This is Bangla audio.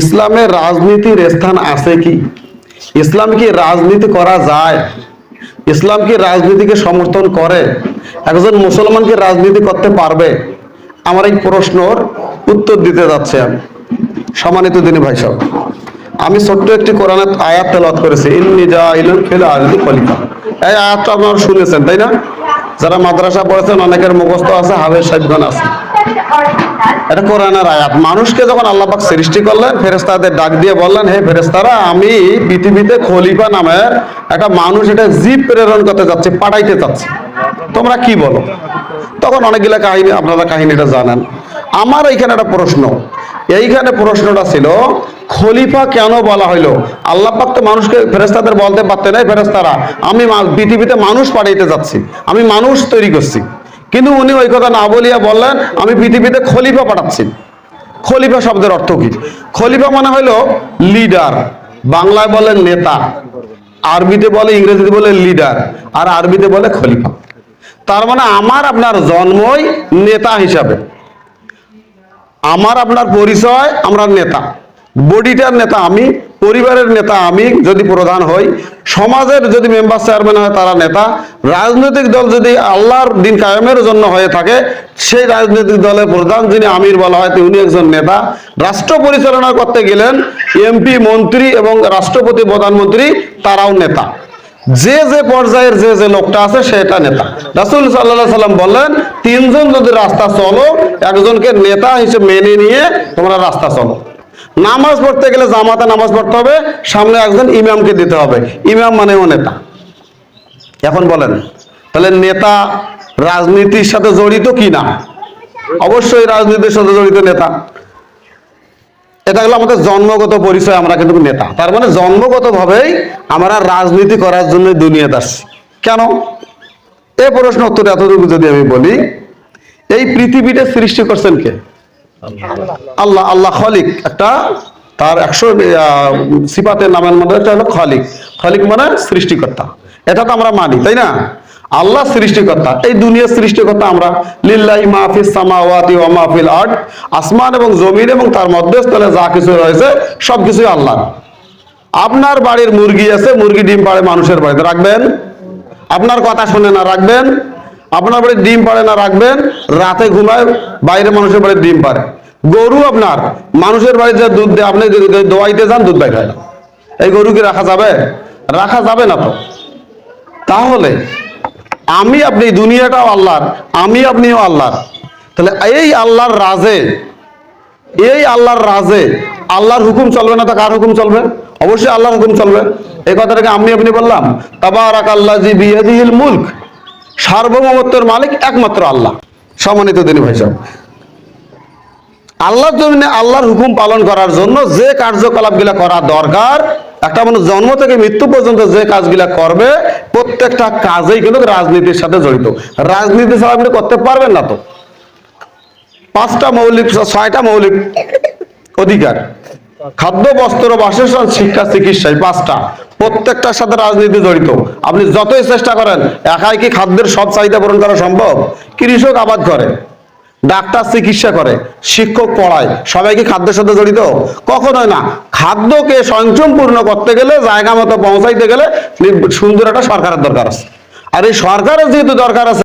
ইসলামের রাজনীতির স্থান আছে কি? ইসলাম কি রাজনীতি করা যায়? ইসলাম কি রাজনীতিকে সমর্থন করে? একজন মুসলমান কি রাজনীতি করতে পারবে? আমার এই প্রশ্নর উত্তর দিতে যাচ্ছে আমি। সম্মানিত দিনী ভাই সব আমি ছোট্ট একটি কোরআনের আয়াত তেলাওয়াত করেছি, ইন্নি জাইলুন ফিল আরদি খলিফা। এই আয়াতটা আপনারা শুনেছেন, তাই না? যারা মাদ্রাসা পড়েছেন, অনেকের মুখস্থ আছে হাবের সাহেবগণ আছে। এটা কোরআনের আয়াত। মানুষকে যখন আল্লাহ পাক সৃষ্টি করলেন ফেরেস্তাদের ডাক দিয়ে বললেন, হে ফেরেস্তারা আমি পৃথিবীতে খলিফা নামের একটা মানুষ এটা জীব প্রেরণ করতে যাচ্ছে, পাঠাইতে চাচ্ছে। তোমরা কি বলো? তখন অনেকগুলা কাহিনী, আপনারা কাহিনীটা জানেন। আমার এইখানে একটা প্রশ্ন। এইখানে প্রশ্নটা ছিল, খলিফা কেন বলা হইল? আল্লাহ পাক তো মানুষকে ফেরেস্তাদের বলতে পারতেন এই ফেরেস্তারা আমি পৃথিবীতে মানুষ পাঠাইতে যাচ্ছি, আমি মানুষ তৈরি করছি। কিন্তু উনি ওই কথা না বলিয়া বললেন, আমি পৃথিবীতে খলিফা পাঠাচ্ছি। খলিফা শব্দের অর্থ কি? খলিফা মানে হলো লিডার বাংলায় বলে নেতা, আরবিতে বলে, ইংরেজিতে বলে লিডার আর আরবিতে বলে খলিফা। তার মানে আমার আপনার জন্মই নেতা হিসাবে। আমার আপনার পরিচয়, আমরা নেতা। বডিটার নেতা আমি পরিবারের নেতা আমি যদি প্রধান হই, সমাজের যদি মেম্বার চেয়ারম্যান হয় তারা নেতা, রাজনৈতিক দল যদি আল্লাহর দিন কায়েমের জন্য হয়ে থাকে, সেই রাজনৈতিক দলের প্রধান যিনি আমির বলা হয় তিনি একজন নেতা। রাষ্ট্র পরিচালনা করতে গেলেন এমপি, মন্ত্রী এবং রাষ্ট্রপতি, প্রধানমন্ত্রী, তারাও নেতা। যে যে পর্যায়ের যে যে লোকটা আছে সেটা নেতা। রাসুল সাল্লাহ সাল্লাম বললেন, তিনজন যদি রাস্তা চলো, একজনকে নেতা হিসেবে মেনে নিয়ে তোমরা রাস্তা চলো। নামাজ পড়তে গেলে জামাতে নামাজ পড়তে হবে, সামনে একজন ইমামকে দিতে হবে। ইমাম মানে ও নেতা। এখন বলেন, তাহলে নেতা রাজনীতির সাথে জড়িত কি না? অবশ্যই রাজনীতির সাথে জড়িত নেতা। এটা হলো আমাদের জন্মগত পরিচয়, আমরা কিন্তু নেতা। তার মানে জন্মগত ভাবেই আমরা রাজনীতি করার জন্য দুনিয়াতে আসছি কেন? এই প্রশ্ন উত্তর এতটুকু যদি আমি বলি, এই পৃথিবীটা সৃষ্টি করছেন কে? আল্লাহ আল্লাহ খলিক একটা তার একশো আহ, সিফাতের নামের মধ্যে একটা হলো খলিক। খলিক মানে সৃষ্টিকর্তা। এটা তো আমরা মানি তাই না? আল্লাহ সৃষ্টিকর্তা। এই দুনিয়ার সৃষ্টিকর্তা আমরা। লিল্লাহি মাহফিস সামাওয়াতি ওয়া মাহফিল আর্ট আসমান এবং জমিন এবং তার মধ্যস্থলে যা কিছু রয়েছে সব কিছুই আল্লাহ আপনার বাড়ির মুরগি আছে মুরগি ডিম পাড়ে মানুষের বাড়িতে। রাখবেন? আপনার কথা শুনে না রাখবেন? আপনার বাড়ির ডিম পাড়ে না রাখবেন? রাতে ঘুমায়, বাইরে মানুষের বাড়ির ডিম পাড়ে। গরু আপনার, মানুষের বাড়িতে দুধ দেয়, আপনি দোয়াইতে যান, দুধ দেখায় না। এই গরু কি রাখা যাবে? রাখা যাবে না তো। তাহলে, আমি আপনি দুনিয়াটাও আল্লাহর, আমি আপনিও আল্লাহর। তাহলে এই আল্লাহর রাজে, এই আল্লাহর রাজে আল্লাহর হুকুম চলবে না তো কার হুকুম চলবে? অবশ্যই আল্লাহর হুকুম চলবে। এই কথাটাকে আমি আপনি বললাম তাবারাক আল্লাহ জি বিয়াদিহিল মুলক। সার্বভৌমত্বের মালিক একমাত্র আল্লাহ। সম্মানিত দিনী ভাই আল্লাহর জমিনে আল্লাহর হুকুম পালন করার জন্য যে কার্যকলাপগুলা করা দরকার, একটা মানুষ জন্ম থেকে মৃত্যু পর্যন্ত যে কাজগুলা করবে, প্রত্যেকটা কাজেই কিন্তু রাজনীতির সাথে জড়িত। রাজনীতি ছাড়া আপনি করতে পারবেন না তো। পাঁচটা মৌলিক, ছয়টা মৌলিক অধিকার। খাদ্য, বস্ত্র, বাসস্থান, শিক্ষা, চিকিৎসায় পাঁচটা। প্রত্যেকটার সাথে রাজনীতি জড়িত। আপনি যতই চেষ্টা করেন, একাই কি খাদ্যের সব চাহিদা পূরণ করা সম্ভব? কৃষক আবাদ করে, ডাক্তার চিকিৎসা করে, শিক্ষক পড়ায়, সবাই কি খাদ্যের সাথে জড়িত? কখনোই না। খাদ্যকে সংযমপূর্ণ করতে গেলে, জায়গা মতো পৌঁছাইতে গেলে সুন্দর একটা সরকারের দরকার আছে। আর এই সরকারের যেহেতু দরকার আছে